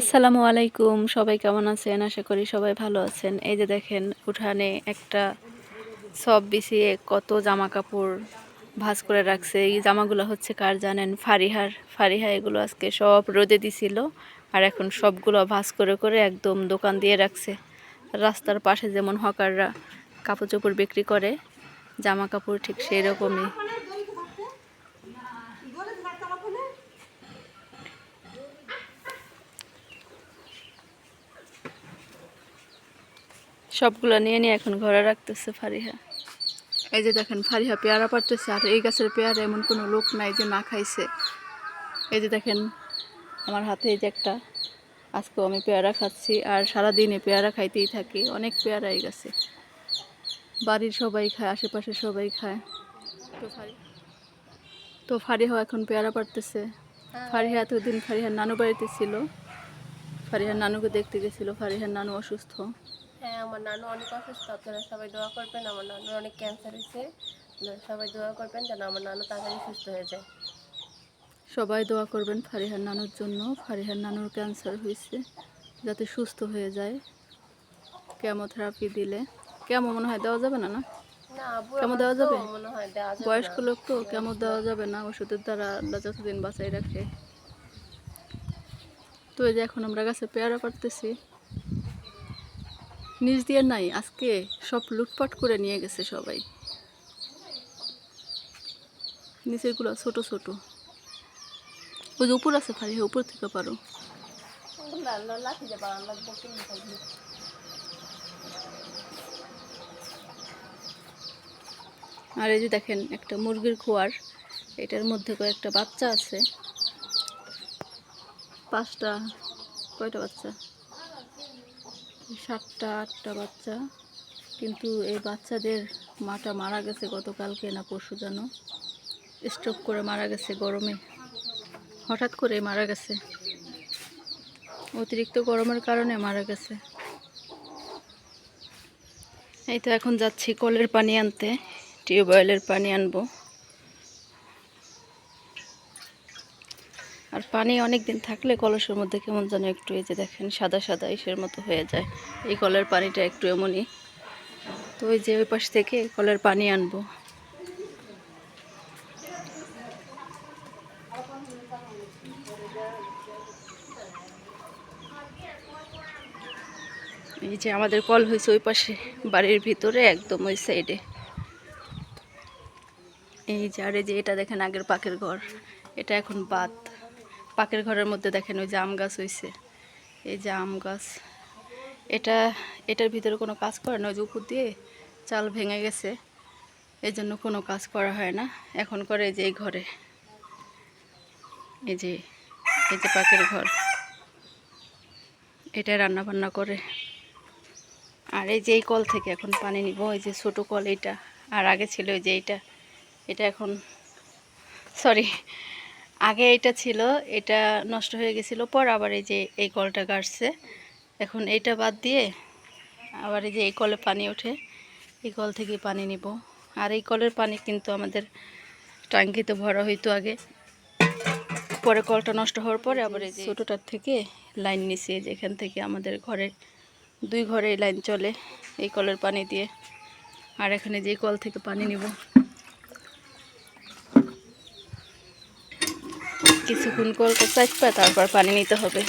আসসালামু আলাইকুম, সবাই কেমন আছেন? আশা করি সবাই ভালো আছেন। এই যে দেখেন, উঠানে একটা সব বিছিয়ে কত জামা কাপড় ভাঁজ করে রাখছে। এই জামাগুলো হচ্ছে কার জানেন? ফারিহার। ফারিহা এগুলো আজকে সব রোদে দিছিল আর এখন সবগুলো ভাঁজ করে করে একদম দোকান দিয়ে রাখছে। রাস্তার পাশে যেমন হকাররা কাপড় চোপড় বিক্রি করে জামা কাপড় ঠিক সেই রকমই সবগুলো নিয়ে নিয়ে এখন ঘরে রাখতেছে ফারিহা। এই যে দেখেন ফারিহা পেয়ারা পারতেছে আর এই গাছের পেয়ারা এমন কোনো লোক নাই যে না খাইছে। এই যে দেখেন আমার হাতে এই যে একটা আজকেও আমি পেয়ারা খাচ্ছি আর সারাদিনে পেয়ারা খাইতেই থাকি অনেক পেয়ারা এই গাছে। বাড়ির সবাই খায় আশেপাশে সবাই খায়। তো ফারি তো ফারিহাও এখন পেয়ারা পারতেছে ফারিহা এতদিন ফারিহার নানু বাড়িতে ছিল। ফারিহার নানুকে দেখতে গেছিল ফারিহার নানু অসুস্থ। হ্যাঁ আমার নানু অনেক অসুস্থ আপনারা সবাই দোয়া করবেন আমার নানুর অনেক ক্যান্সার হয়েছে। আপনারা সবাই দোয়া করবেন যেন আমার নানু তাড়াতাড়ি সুস্থ হয়ে যায়। সবাই দোয়া করবেন ফারিহার নানুর জন্য। ফারিহার নানুর ক্যান্সার হয়েছে যাতে সুস্থ হয়ে যায়। কেমোথেরাপি দিলে। কেমো মনে হয় দেওয়া যাবে না না? না আব্বু কেমো দেওয়া যাবে? মনে হয় বয়স্ক লোক তো কেমো দেওয়া যাবে না ওষুধের দ্বারা আল্লাহ যতদিন বাঁচাই রাখে। তো এই যে এখন আমরা গাছে পেয়ারা পারতেছি নিচ দিয়ে নাই, আজকে সব লুটপাট করে নিয়ে গেছে সবাই। নিচেরগুলো ছোট ছোট। ওই যে উপর আছে ফারি হ্যাঁ উপর থেকে পারো। আর এই যে দেখেন, একটা মুরগির খোয়ার, এটার মধ্যে কয়েকটা বাচ্চা আছে। পাঁচটা, কয়টা বাচ্চা? সাতটা, আটটা বাচ্চা। কিন্তু এই বাচ্চাদের মাটা মারা গেছে গতকালকে না পরশু যেন। স্ট্রোক করে মারা গেছে গরমে। হঠাৎ করে মারা গেছে। অতিরিক্ত গরমের কারণে মারা গেছে। এই তো এখন যাচ্ছি কলের পানি আনতে। টিউবওয়েলের পানি আনব। আর পানি অনেক দিন থাকলে কলসের মধ্যে কেমন যেন একটু এই যে দেখেন, সাদা সাদা ইসের মতো হয়ে যায়। এই কলের পানিটা একটু এমনই। তো ওই যে ওই পাশ থেকে কলের পানি আনব। এই যে আমাদের কল হয়েছে ওই পাশে, বাড়ির ভিতরে, একদম ওই সাইডে। এই যে, আর এই যে এটা দেখেন আগের পাকের ঘর। এটা এখন বাদ পাকের ঘরের মধ্যে দেখেন ওই যে আম গাছ হয়েছে এই যে আম গাছ। এটা, এটার ভিতরে কোনো কাজ করে না, ওই যে উপর দিয়ে চাল ভেঙে গেছে। এই জন্য কোনো কাজ করা হয় না। এখন করে এই যে এই ঘরে। এই যে এই যে পাকের ঘর। এটা রান্না বান্না করে। আর এই যে কল থেকে এখন পানি নিব এই যে ছোটো কল এইটা। আর আগে ছিল এই যে এইটা। এটা এখন সরি আগে এটা ছিল, এটা নষ্ট হয়ে গেছিল, পর আবার এই যে এই কলটা গাড়ছে। এখন এইটা বাদ দিয়ে আবার এই যে এই কলে পানি ওঠে, এই কল থেকে পানি নিব। আর এই কলের পানি কিন্তু আমাদের ট্যাঙ্কিতে ভরা হইতো আগে। পরে কলটা নষ্ট হওয়ার পরে আবার এই ছোটোটার থেকে লাইন নিছি যেখান থেকে আমাদের ঘরে দুই ঘরে লাইন চলে এই কলের পানি দিয়ে। আর এখানে যে কল থেকে পানি নিব। কিছুক্ষণ কলকা চাইপা তারপর পানি নিতে হবে।